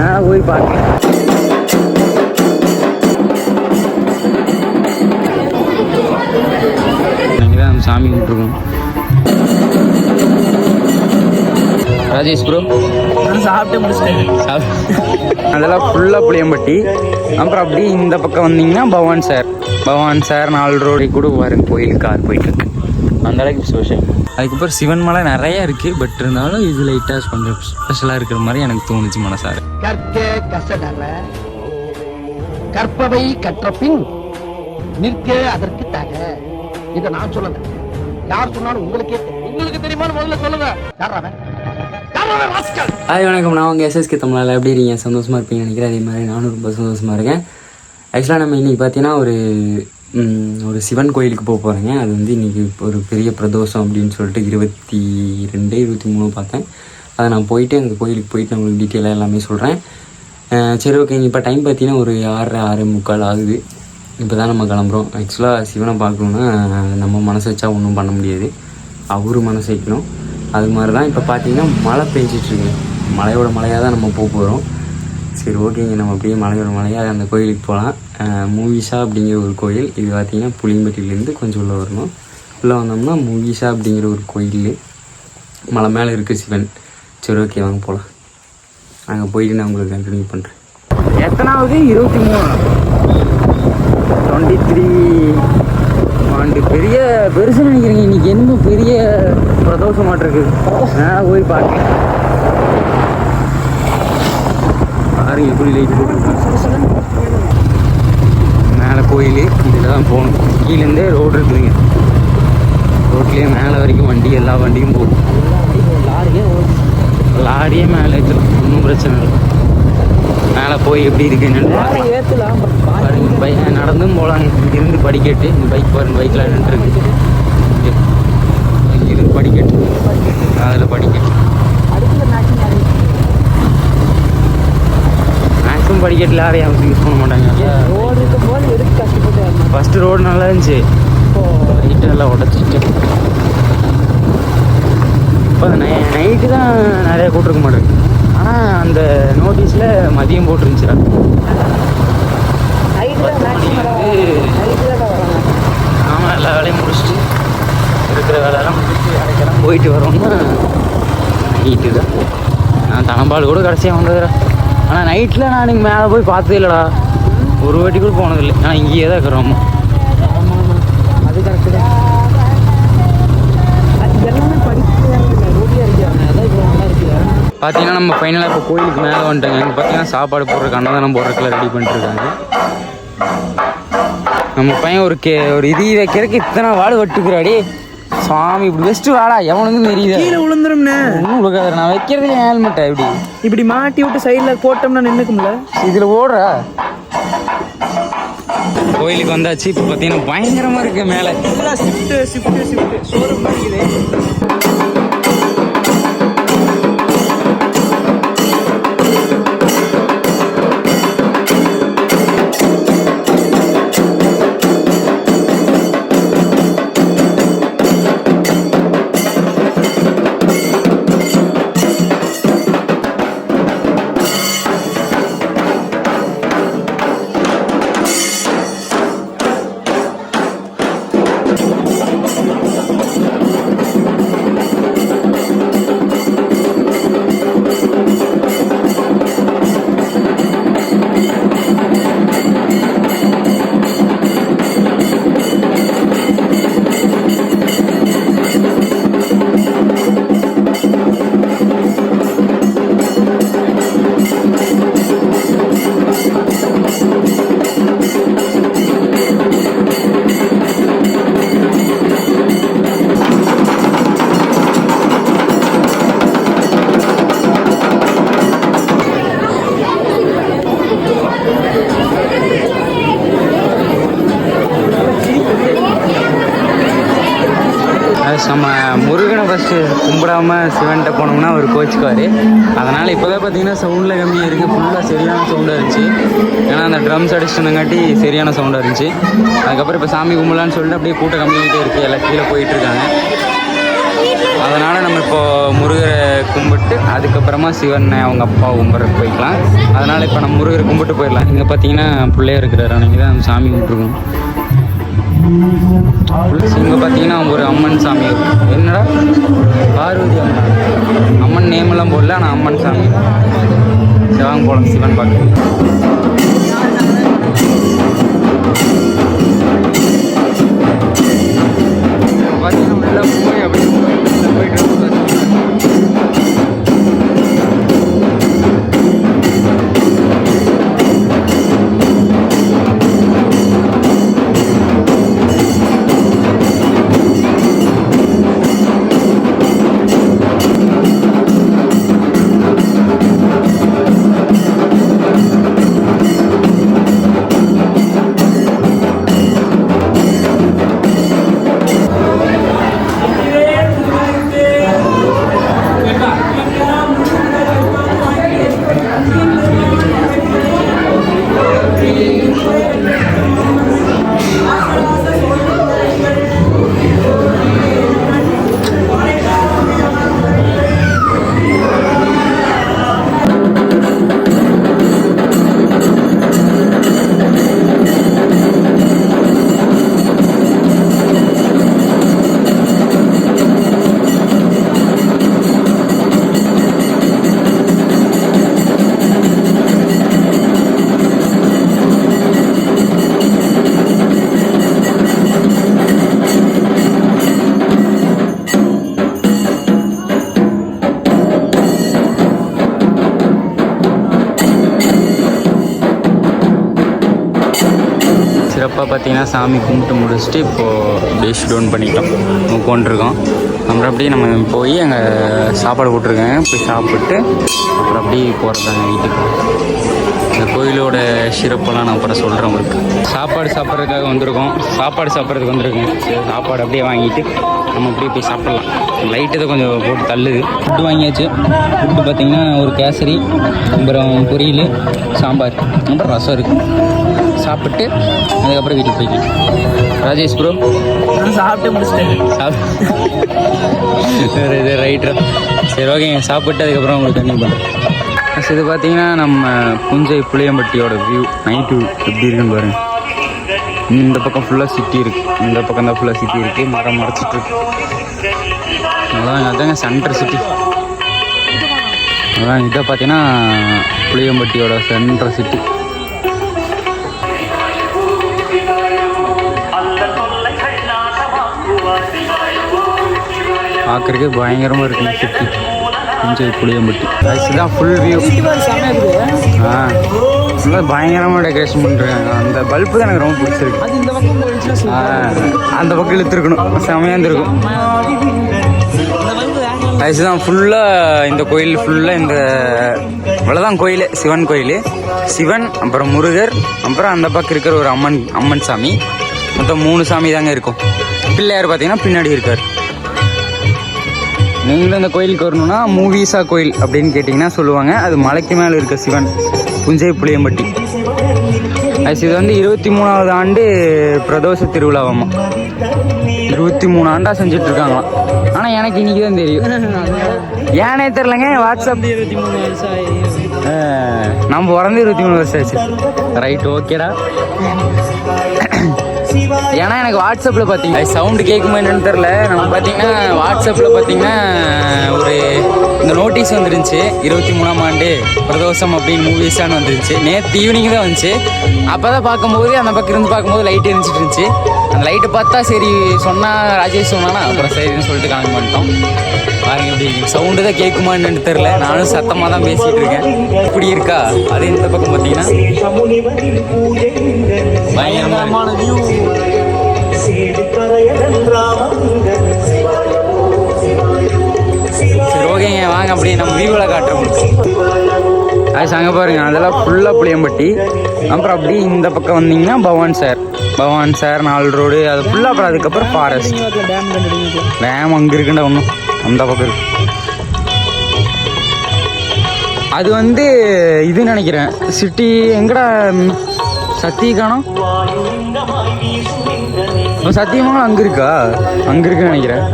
நான் போய் பார்க்கேன் நாங்கள் தான் சாமி கும்பிட்டுருக்கோம். ராஜேஷ் ப்ரோ சாப்பிட்டு முடிச்சிட்டேன். அதெல்லாம் ஃபுல்லாக புளியம்பட்டி. அப்புறம் அப்படியே இந்த பக்கம் வந்தீங்கன்னா பவான் சார். பவான் சார் நாலு ரோடு கூட பாருங்க கோயிலுக்கு கார் போயிட்டு இருக்கு. அந்த அளவுக்கு ஸ்பெஷல் அதுக்கப்புறம் சிவன் மலை நிறைய இருக்கு பட் இருந்தாலும் இது லைட்டாக கொஞ்சம் ஸ்பெஷலாக இருக்கிற மாதிரி எனக்கு தோணுச்சு மனசாரு. கற்க கசடற. கற்பவை கற்ற பின் நிற்க அதற்கு தக. இத நான் சொல்லல. யார் சொன்னாலும் உங்களுக்கே தெரியும். உங்களுக்கு தெரியுமான்னு முதல்ல சொல்லுங்க. யார்? ஹாய் வணக்கம். நான் உங்கள் எஸ்எஸ்கே தமிழால் எப்படி இருக்கீங்க? சந்தோஷமாக இருப்பீங்க நினைக்கிறேன். அதே மாதிரி நானும் ரொம்ப சந்தோஷமாக இருக்கேன். ஆக்சுவலாக நம்ம இன்றைக்கி பார்த்தீங்கன்னா ஒரு ஒரு சிவன் கோயிலுக்கு போக போகிறேங்க அது வந்து இன்றைக்கி ஒரு பெரிய பிரதோஷம் அப்படின்னு சொல்லிட்டு இருபத்தி ரெண்டு இருபத்தி மூணு பார்த்தேன். அதை நான் போயிட்டு அந்த கோயிலுக்கு போயிட்டு நான் உங்களுக்கு டீட்டெயிலாக எல்லாமே சொல்கிறேன் சரி ஓகேங்க இப்போ டைம் பார்த்தீங்கன்னா ஒரு ஆறரை ஆறு முக்கால் ஆகுது. இப்போ தான் நம்ம கிளம்புறோம். ஆக்சுவலாக சிவனை பார்க்கணுன்னா நம்ம மனசு வச்சா ஒன்றும் பண்ண முடியாது. அவர் மனசு வைக்கணும். அது மாதிரி தான் இப்போ பார்த்தீங்கன்னா மழை பெஞ்சிட்ருக்கு மலையோட மழையாக தான் நம்ம போக போகிறோம் சரி ஓகேங்க நம்ம அப்படியே மலையோட மலையாக அந்த கோயிலுக்கு போகலாம் மூவிஷா அப்படிங்கிற ஒரு கோயில். இது பார்த்திங்கன்னா புளியம்பட்டியிலேருந்து கொஞ்சம் உள்ளே வரணும். உள்ளே வந்தோம்னா மூவிஷா அப்படிங்கிற ஒரு கோயில். மலை மேலே இருக்குது சிவன். சரி ஓகே வாங்க போகலாம் அங்கே போயிட்டு நான் உங்களுக்கு கண்டினியூ பண்ணுறேன் எத்தனாவது? இருபத்தி மூணு. டுவெண்ட்டி த்ரீ ஆண்டு. பெரிய பெருசு நினைக்கிறீங்க. இன்னைக்கு என்ன பெரிய பிரதோஷமாட்டிருக்கு. நான் போய் பார்க்குறேன். பாருங்க எப்படி லைட் போட்டுருக்காங்க. மேலே கோயில் இதில் தான் போகணும். கீழேருந்தே ரோடு இருக்குதுங்க. ரோட்லேயே மேலே வரைக்கும் வண்டி எல்லா வண்டியும் போகும். லாரியே மேலே ஏற்றலாம் ஒன்றும் பிரச்சனை இல்லை. மேலே போய் எப்படி இருக்குன்னு பார்க்கலாம். பாருங்க பைக் நடந்தும் போகலாங்க. இங்கிருந்து படிக்கட்டு இந்த பைக் பாருங்க பைக்கில் நின்றுருக்கு இங்கிருந்து படிக்கட்டு அதில் படிக்கட்டு. மேக்ஸிமம் படிக்கட்டில் யாரையும் அவங்க யூஸ் பண்ண மாட்டாங்க. ஃபஸ்ட்டு ரோடு நல்லா இருந்துச்சு. லைட்டு எல்லாம் உடச்சிட்டு. இப்போ நைட்டு தான் நிறைய கூட்டிருக்க மாட்டேங்குது ஆனால் அந்த நோட்டீஸில் மதியம் போட்டுருந்துச்சுடா. ஆமாம் எல்லா வேலையும் முடிச்சுட்டு இருக்கிற வேலையெல்லாம் முடிச்சுட்டு வேலைக்கெல்லாம் போயிட்டு வரோம்னா நைட்டு தான். நான் தனம்பால் கூட கடைசியாக வந்ததுடா. ஆனால் நைட்டில் நான் இங்கே மேலே போய் பார்த்ததே இல்லைடா. ஒரு வாட்டி கூட போனதில்லை. ஆனால் இங்கேயே தான் இருக்கிறோம் அது கரெக்டு தான். பார்த்தீங்கன்னா நம்ம ஃபைனலாக இப்போ கோயிலுக்கு மேலே வந்துட்டோங்க. இங்கே பார்த்தீங்கன்னா சாப்பாடு போடுறதுக்கு அன்னதானம் போடுறதுக்குலாம் ரெடி பண்ணிட்டுருக்காங்க. நம்ம பையன் ஒரு கே ஒரு இது வைக்கிறதுக்கு இத்தனை வாடு வட்டுக்குறாடி. சாமி இப்படி வச்சுட்டு வாடா. எவனுக்கும் தெரியுது. கீழே விழுந்துரும்ண்ணே ஒன்றும் உழுகாது நான் வைக்கிறது ஹேல்மெட்டா இப்படி இப்படி மாட்டி விட்டு சைடில் போட்டோம்னா நின்றுக்கும்ல இதில் ஓடுறா. கோயிலுக்கு வந்தாச்சு இப்போ பார்த்தீங்கன்னா பயங்கரமாக இருக்கு மேலே. ஷிஃப்ட்டு ஷிஃப்ட்டு ஷிஃப்ட்டு ஷோரூம் இருக்குது. நம்ம முருகனை ஃபஸ்ட்டு கும்பிடாம சிவன்கிட்ட போனோம்னா அவர் கோச்சுக்குவார். அதனால் இப்போ தான் பார்த்தீங்கன்னா சவுண்டில் கம்மியாக இருக்குது ஃபுல்லாக சரியான சவுண்டாக இருந்துச்சு. ஏன்னா அந்த ட்ரம்ஸ் அடிச்சிட்டங்காட்டி சரியான சவுண்டாக இருந்துச்சு. அதுக்கப்புறம் இப்போ சாமி கும்பலான்னு சொல்லிட்டு அப்படியே கூட்டம் கம்மியாகிட்டே இருக்குது எல்லாம் கீழே போயிட்டுருக்காங்க. அதனால் நம்ம இப்போது முருகரை கும்பிட்டு அதுக்கப்புறமா சிவனை அவங்க அப்பா கும்பிட்றதுக்கு போய்க்கலாம். அதனால் இப்போ நம்ம முருகரை கும்பிட்டு போயிடலாம். இங்கே பார்த்தீங்கன்னா பிள்ளையா இருக்கிறாரு அன்றைக்கி தான் சாமி கும்பிட்டுருக்கோம். இங்கே பார்த்தீங்கன்னா ஒரு அம்மன் சாமி. என்னடா? பார்வதி அம்மன்? அம்மன் நேமெல்லாம் போடல ஆனால் அம்மன் சாமி. சிவாங்க போகலாம் சிவன் பார்க்க பார்த்தீங்கன்னா உள்ள பார்த்தீங்கன்னா சாமி கும்பிட்டு முடிச்சுட்டு இப்போது அப்படியே டவுன் பண்ணிட்டோம். உட்காந்துருக்கோம். அப்புறம் அப்படியே நம்ம போய் அங்கே சாப்பாடு போட்டிருக்காங்க போய் சாப்பிட்டு அப்புறம் அப்படியே போகிறதாங்க வீட்டுக்கு. இந்த கோயிலோட சிறப்பெல்லாம் நான் அப்புறம் சொல்கிறேன் உங்களுக்கு. சாப்பாடு சாப்பிட்றதுக்காக வந்திருக்கோம். சாப்பாடு சாப்பிட்றதுக்கு வந்திருக்கோம் சாப்பாடு அப்படியே வாங்கிட்டு நம்ம அப்படியே போய் சாப்பிட்லாம். லைட்டு தான் கொஞ்சம் போட்டு தள்ளுது. ஃபுட்டு வாங்கியாச்சு. ஃபுட்டு பார்த்தீங்கன்னா ஒரு கேசரி அப்புறம் பொரியல் சாம்பார் அப்புறம் ரசம் இருக்குது சாப்பிட்டு அதுக்கப்புறம் வீட்டுக்கு போய்க்கலாம் ராஜேஷ் ப்ரோ சாப்பிட்டு முடிச்சிட்டேன். சரி இது ரைட்ரா சரி ஓகேங்க சாப்பிட்டு அதுக்கப்புறம் உங்களுக்கு கண்டினியூ பண்ணுறேன் இது பார்த்தீங்கன்னா நம்ம புஞ்சை புளியம்பட்டியோட வியூ நைட்டு எப்படி இருக்குன்னு பாருங்க. இந்த பக்கம் ஃபுல்லாக சிட்டி இருக்கு. இந்த பக்கம் தான் ஃபுல்லாக சிட்டி இருக்கு. மரம் மறைச்சிட்டு இருக்கு. அதான் அதாங்க சென்டர் சிட்டி அதான் இதை பார்த்தீங்கன்னா புளியம்பட்டியோட சென்டர் சிட்டி பார்க்குறதுக்கே பயங்கரமாக இருக்குங்க சிட்டி. கொஞ்சம் புளியம்பட்டி. இதுதான் ஃபுல் வியூ ஆ. ஃபுல்லாக பயங்கரமாக டெக்கரேஷன் பண்ணுறாங்க அந்த பல்பு தான் எனக்கு ரொம்ப பிடிச்சிருக்கு. அந்த பக்கம் இழுத்துருக்கணும். செமையாக இருந்திருக்கும். அதுதான் ஃபுல்லாக இந்த கோயில் ஃபுல்லாக இந்த இவ்வளோதான் கோயில். சிவன் கோயில். சிவன் அப்புறம் முருகர் அப்புறம் அந்த பக்கம் இருக்கிற ஒரு அம்மன் அம்மன் சாமி. மொத்தம் மூணு சாமி தாங்க இருக்கும். பிள்ளையார் பார்த்தீங்கன்னா பின்னாடி இருக்கார். நீங்களும் இந்த கோயிலுக்கு வரணும்னா மூவிஸா கோயில் அப்படின்னு கேட்டிங்கன்னா சொல்லுவாங்க. அது மலைக்கு மேலே இருக்க சிவன் புஞ்சை புளியம்பட்டி. அது இது வந்து இருபத்தி மூணாவது ஆண்டு பிரதோஷ திருவிழாவாமா இருபத்தி மூணு ஆண்டா செஞ்சுட்டு இருக்காங்களாம் ஆனால் எனக்கு இன்னைக்கு தான் தெரியும். ஏனே தெரிலங்க வாட்ஸ்அப். இருபத்தி மூணு ஆ, நம்ம பிறந்து இருபத்தி மூணு வருஷம் ஆச்சு. ரைட் ஓகேடா. ஏன்னா எனக்கு வாட்ஸ்அப்பில் பார்த்தீங்கன்னா சவுண்டு கேட்குமா என்னன்னு தெரில நம்ம பார்த்தீங்கன்னா வாட்ஸ்அப்பில் பார்த்தீங்கன்னா ஒரு இந்த நோட்டீஸ் வந்துருந்துச்சு. இருபத்தி மூணாம் ஆண்டு பிரதோஷம் அப்படின்னு மூவிஸான்னு வந்துருந்துச்சு. நேற்று ஈவினிங் தான் வந்துச்சு. அப்போ தான் பார்க்கும்போது அந்த பக்கம் இருந்து பார்க்கும்போது லைட் எரிஞ்சிட்டு இருந்துச்சு. அந்த லைட்டை பார்த்தா சரி சொன்னா ராஜேஷ் சொன்னானா அப்புறம் சரின்னு சொல்லிட்டு காண பண்ணிட்டோம். பாருங்க எப்படி சவுண்டு தான் கேட்குமா என்னன்னு தெரில நானும் சத்தமாக தான் பேசிகிட்டு இருக்கேன். இப்படி இருக்கா? அது இந்த பக்கம் பார்த்தீங்கன்னா பயங்கரமான வியூ ஓகேங்க வாங்க அப்படியே நம்ம வியூவில் காட்டுறோம். அது அங்கே பாருங்க அதெல்லாம் ஃபுல்லாக புளியம்பட்டி. அப்புறம் அப்படியே இந்த பக்கம் வந்தீங்கன்னா பவான் சார். பவான் சார் நாலு ரோடு அது ஃபுல்லாக அப்புறம் அதுக்கப்புறம் ஃபாரஸ்ட் டேம் அங்கே இருக்குண்டா ஒன்றும் அந்த பக்கம் இருக்கு. அது வந்து இது நினைக்கிறேன். சிட்டி எங்கடா ம், சத்தி காணோம் ஓ, சத்தியமங்கலம் அங்கே இருக்கா? அங்கே இருக்குன்னு நினைக்கிறேன்.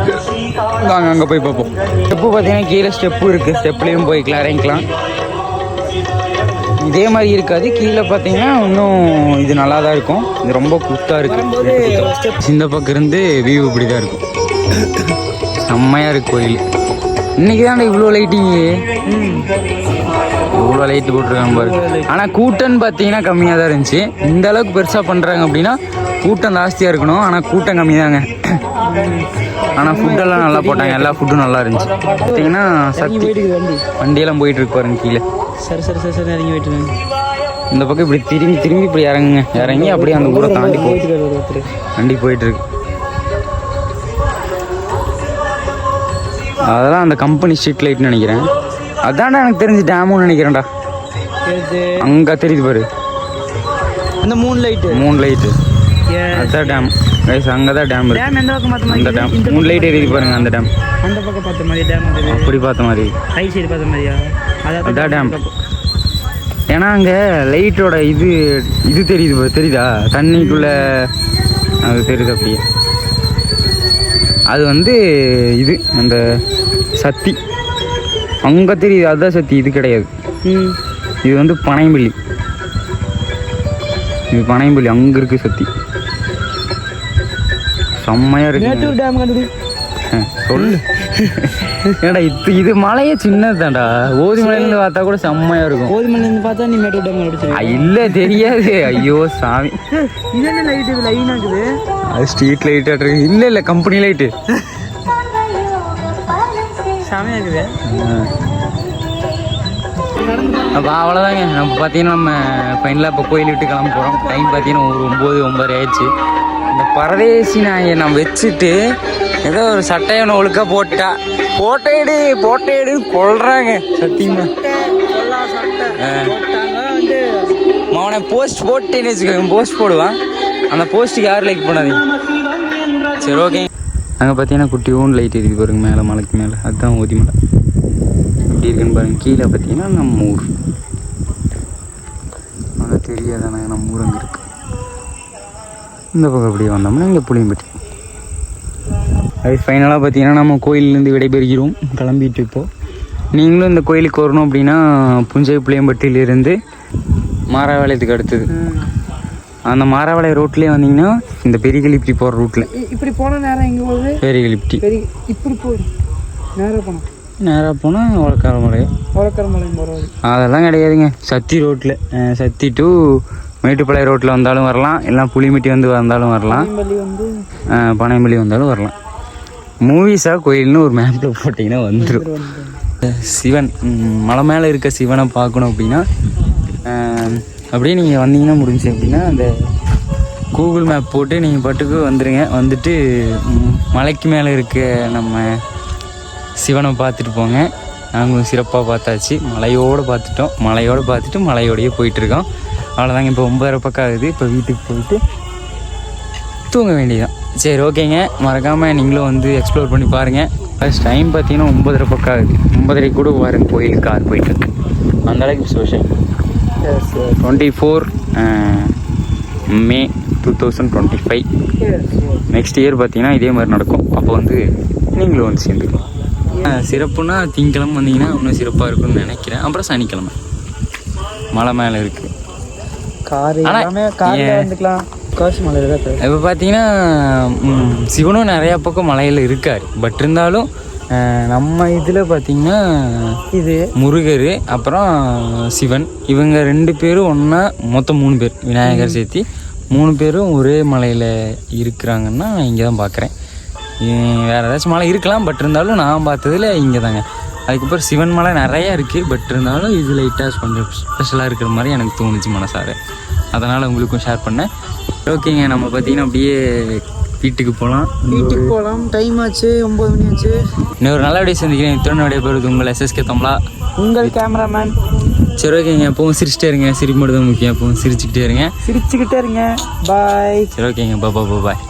வாங்க அங்கே போய் பார்ப்போம். ஸ்டெப்பு பார்த்தீங்கன்னா கீழே ஸ்டெப்பு இருக்குது ஸ்டெப்லேயும் போய்க்கலாம் இறங்கிக்கலாம் இதே மாதிரி இருக்காது. கீழே பார்த்தீங்கன்னா இன்னும் இது நல்லா தான் இருக்கும். இது ரொம்ப குத்தாக இருக்கு. இந்த பக்கம் இருந்து வியூ இப்படி தான் இருக்கும். செம்மையாக இருக்கு கோயில். இன்னைக்கு தான் இவ்வளோ லைட்டிங்கு இவ்வளோ லைட் போட்டிருக்காங்க பாரு. ஆனால் கூட்டம்னு பார்த்தீங்கன்னா கம்மியாக தான் இருந்துச்சு. இந்த அளவுக்கு பெருசாக பண்ணுறாங்க அப்படின்னா கூட்டம் ஜாஸ்தியாக இருக்கணும். ஆனால் கூட்டம் கம்மி தாங்க ஆனால் ஃபுட்டெல்லாம் நல்லா போட்டாங்க. எல்லா ஃபுட்டும் நல்லா இருந்துச்சு. பார்த்தீங்கன்னா சக்தி. வண்டியெல்லாம் போயிட்டு இருக்கு பாருங்க கீழே. சரி சரி சரி சரி இறங்கி போயிட்டு. இந்த பக்கம் இப்படி திரும்பி திரும்பி இப்படி இறங்குங்க. இறங்கி அப்படியே அந்த ஊரை தாண்டி போயிட்டு வண்டி போயிட்டு இருக்கு. அதெல்லாம் அந்த கம்பெனி ஸ்ட்ரீட் லைட்னு நினைக்கிறேன். அதான்டா எனக்கு தெரிஞ்சு டேமுன்னு நினைக்கிறேன்டா. அங்கே தெரியுது பாரு. அந்த மூணு லைட்டு மூணு லைட்டு அதான் டேம் கைஸ் அங்கே தான் டேம் இருக்கு. டேம் எந்த பக்கம் பார்த்த அந்த மாதிரி? டேம் மூணு லைட் எரியுது பாருங்க அந்த டேம் அந்த பக்கம் பார்த்த மாதிரி டேம் அப்படி பார்த்த மாதிரி. ரைட் சைடு பார்த்த மாதிரியா? அதான் டேம் ஏன்னா அங்கே லைட்டோட இது இது தெரியுது தெரியுதா? தண்ணிக்குள்ள அது தெரியுது அப்படியே. அது வந்து இது அந்த சத்தி. அங்கே தெரியுது அதுதான் சத்தி இது கிடையாது. இது வந்து பனைம்பள்ளி இது பனைம்பள்ளி அங்கே இருக்கு சத்தி செம்மையா இருக்கு. டேம் சொல்லு. ஏடா இது இது மலையே சின்னதுதான்டா ஓதி மலையிலேருந்து பார்த்தா கூட செம்மையா இருக்கும். கோதுமலையிலேருந்து பார்த்தா நீ மேட்டூர் டேம் கண்டுபிடிச்சிருக்க. ஆ, இல்ல தெரியாது. ஐயோ சாமி. இது என்ன லைட் இது? அது ஸ்ட்ரீட் லைட் இருக்கு. இல்ல இல்ல கம்பெனி லைட்டு இருக்குது அப்போ அவ்வளோதாங்க நம்ம பார்த்தீங்கன்னா நம்ம ஃபைனலாக இப்போ கோயில் விட்டு கிளம்ப போகிறோம் டைம் பார்த்தீங்கன்னா ஒரு ஒம்பது ஒம்பது ஆயிடுச்சு. இந்த பரதேசி நாயை நம்ம வச்சுட்டு ஏதோ ஒரு சட்டையை ஒழுக்கா போட்டா போட்டோ எடு போட்டோ கொள்றாங்க சத்தியமா. அவனை போஸ்ட் போட்டேன்னு வச்சுக்கோங்க. போஸ்ட் போடுவான். அந்த போஸ்ட்டுக்கு யாரும் லைக் பண்ணாதீங்க. சரி ஓகே அங்கே பார்த்தீங்கன்னா குட்டி லைட் இருக்குது பாருங்க மேலே மலைக்கு மேலே. அதுதான் ஓதி மலை. எப்படி இருக்குன்னு பாருங்கள் கீழே பார்த்தீங்கன்னா நம்ம ஊர். அங்கே தெரியாதானே நம்ம ஊர் அங்கே இருக்கு. இந்த பக்கம் அப்படியே வந்தோம்னா இங்கே புளியம்பட்டி. அது ஃபைனலாக பார்த்தீங்கன்னா நம்ம கோயிலேருந்து விடைபெறுகிறோம். கிளம்பிட்டு இப்போது நீங்களும் இந்த கோயிலுக்கு வரணும் அப்படின்னா புஞ்சை புளியம்பட்டியிலிருந்து மாராவாளையத்துக்கு அடுத்தது. அந்த மாராவாளைய ரோட்லேயே வந்தீங்கன்னா இந்த பெரியகிளிப்டி போகிற ரூட்டில் இப்படி போன நேரம் எங்க போகுது? பெரியகிளிப்டி பெரிய இப்படி போயிடும் நேரம் போனோம் நேராக போனால் உலக்காரமலையம் உலக்கர மலை போகிறது அதெல்லாம் கிடையாதுங்க. சத்தி ரோட்டில் சத்தி டு மேட்டுப்பாளைய ரோட்டில் வந்தாலும் வரலாம். இல்லை புளிமிட்டி வந்து வந்தாலும் வரலாம். பள்ளி வந்து அஹ், பனைமல்லி வந்தாலும் வரலாம். மூவிஸா கோயில்னு ஒரு மேப்பில் போட்டிங்கன்னா வந்துடும் சிவன் மலை மேலே இருக்க சிவனை பார்க்கணும் அப்படின்னா அப்படியே நீங்கள் வந்தீங்கன்னா முடிஞ்சு அப்படின்னா அந்த கூகுள் மேப் போட்டு நீங்கள் பாட்டுக்கு வந்துடுங்க வந்துட்டு மலைக்கு மேலே இருக்க நம்ம சிவனை பார்த்துட்டு போங்க. நாங்களும் சிறப்பாக பார்த்தாச்சு. மலையோடு பார்த்துட்டோம். மலையோடு பார்த்துட்டு மலையோடையே போயிட்டுருக்கோம். அவ்வளோதாங்க இப்போ ஒன்பதரை பக்கம் ஆகுது. இப்போ வீட்டுக்கு போயிட்டு தூங்க வேண்டியதான் சரி ஓகேங்க. மறக்காமல் நீங்களும் வந்து எக்ஸ்ப்ளோர் பண்ணி பாருங்கள் ஃபஸ்ட் டைம் பார்த்தீங்கன்னா ஒம்பதரை பக்கம் ஆகுது. ஒம்பதரை கூட வரும் கோயிலுக்கு. கார் போயிட்டு அந்தளவுக்கு அந்த அளவுக்கு twenty four May two thousand twenty five next year பார்த்தீங்கன்னா இதே மாதிரி நடக்கும். அப்போ வந்து நீங்களும் வந்து சேர்ந்துக்கலாம் சிறப்புனா திங்கக்கிழமை வந்தீங்கன்னா இன்னும் சிறப்பாக இருக்கும்னு நினைக்கிறேன். அப்புறம் சனிக்கிழமை. மலை மேலே இருக்குது கார் எல்லாமே கார்ல? வந்துக்கலாம். இப்போ பார்த்தீங்கன்னா சிவனும் நிறையா பக்கம் மலையில் இருக்கார். பட் இருந்தாலும் நம்ம இதில் பார்த்தீங்கன்னா இது. முருகர் அப்புறம் சிவன். இவங்க ரெண்டு பேரும் ஒன்றா மொத்தம் மூணு பேர் விநாயகர் சேர்த்தி. மூணு பேரும் ஒரே மலையில் இருக்கிறாங்கன்னா இங்கே தான் பார்க்குறேன் வேறு ஏதாச்சும் மலை இருக்கலாம் பட் இருந்தாலும் நான் பார்த்ததுல இங்கே தாங்க அதுக்கப்புறம் சிவன் மலை நிறையா இருக்குது பட் இருந்தாலும் இது லைட்டாக கொஞ்சம் ஸ்பெஷலாக இருக்கிற மாதிரி எனக்கு தோணுச்சு மனசார. அதனால் உங்களுக்கும் ஷேர் பண்ணேன். ஓகேங்க நம்ம பார்த்தீங்கன்னா அப்படியே வீட்டுக்கு போகலாம். வீட்டுக்கு போகலாம். டைம் ஆச்சு ஒம்பது மணி ஆச்சு. இன்னொரு நல்ல வீடியோ சந்திக்கிறேன். இத்தனை விடைபெறுது உங்கள் எஸ்எஸ்கே தம்லா உங்கள் கேமராமேன் சரி ஓகேங்க எப்பவும் சிரிச்சிட்டே இருங்க. சிரிப்பு மட்டும் தான் முக்கியம். எப்பவும் சிரிச்சுக்கிட்டே இருங்க. சிரிச்சுக்கிட்டே இருங்க. பாய் சரி ஓகேங்க பாபா பாய்